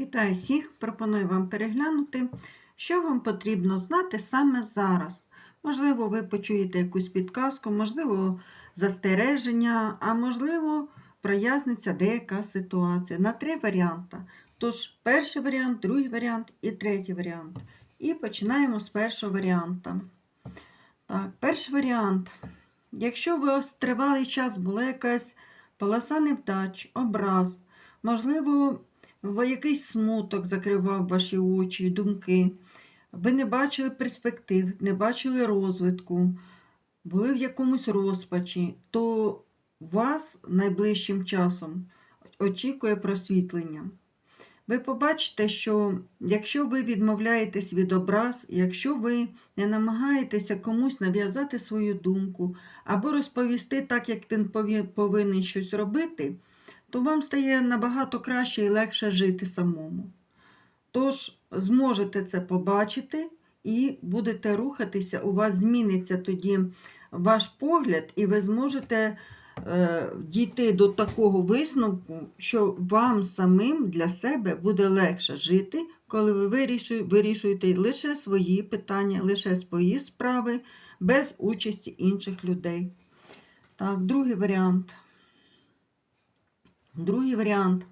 Вітаю всіх! Пропоную вам переглянути, що вам потрібно знати саме зараз. Можливо, ви почуєте якусь підказку, можливо, застереження, а можливо, проясниться деяка ситуація на три варіанти. Тож, перший варіант, другий варіант і третій варіант. І починаємо з першого варіанта. Так, перший варіант. Якщо ви ось тривалий час була якась полоса невдач, образ, можливо, якийсь смуток закривав ваші очі, і думки. Ви не бачили перспектив, не бачили розвитку, були в якомусь розпачі, то вас найближчим часом очікує просвітлення. Ви побачите, що якщо ви відмовляєтесь від образ, якщо ви не намагаєтеся комусь нав'язати свою думку або розповісти так, як він повинен щось робити, то вам стає набагато краще і легше жити самому. Тож зможете це побачити і будете рухатися, у вас зміниться тоді ваш погляд, і ви зможете е, дійти до такого висновку, що вам самим для себе буде легше жити, коли ви вирішує- вирішуєте лише свої питання, лише свої справи, без участі інших людей. Так, другий варіант. Другий варіант.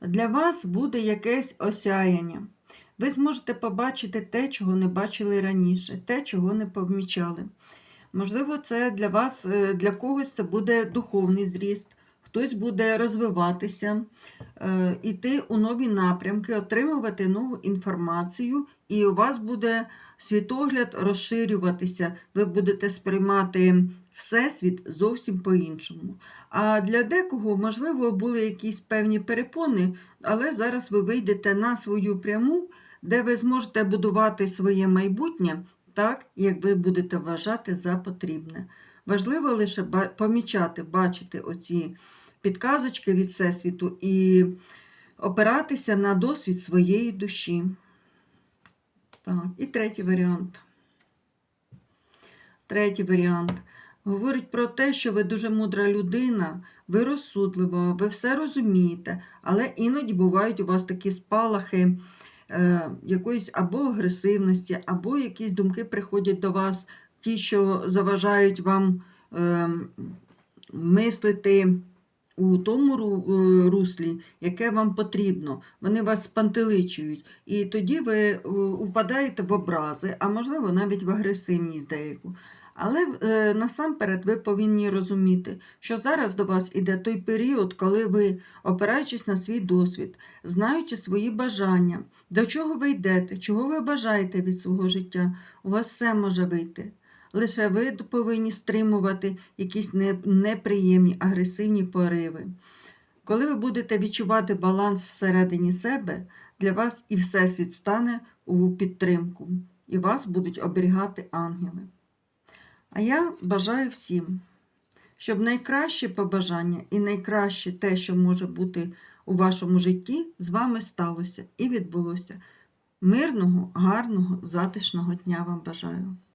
Для вас буде якесь осяяння. Ви зможете побачити те, чого не бачили раніше, те, чого не помічали. Можливо, це для вас, е, для когось це буде духовний зріст, хтось буде розвиватися, е, іти у нові напрямки, отримувати нову інформацію, і у вас буде світогляд розширюватися. Ви будете сприймати всесвіт зовсім по-іншому. А для декого, можливо, були якісь певні перепони, але зараз ви вийдете на свою пряму, де ви зможете будувати своє майбутнє так, як ви будете вважати за потрібне. Важливо лише помічати, бачити оці підказочки від Всесвіту і опиратися на досвід своєї душі. Так, і третій варіант. Третій варіант. Говорить про те, що ви дуже мудра людина, ви розсудлива, ви все розумієте, але іноді бувають у вас такі спалахи е, якоїсь або агресивності, або якісь думки приходять до вас, ті, що заважають вам е, мислити у тому е, руслі, яке вам потрібно. Вони вас спантеличують. І тоді ви е, впадаєте в образи, а можливо навіть в агресивність деяку. Але е, насамперед ви повинні розуміти, що зараз до вас іде той період, коли ви, опираючись на свій досвід, знаючи свої бажання, до чого ви йдете, чого ви бажаєте від свого життя, у вас все може вийти. Лише ви повинні стримувати якісь неприємні агресивні пориви. Коли ви будете відчувати баланс всередині себе, для вас і Всесвіт стане у підтримку, і вас будуть оберігати ангели. А я бажаю всім, щоб найкраще побажання і найкраще те, що може бути у вашому житті, з вами сталося і відбулося. Мирного, гарного, затишного дня вам бажаю.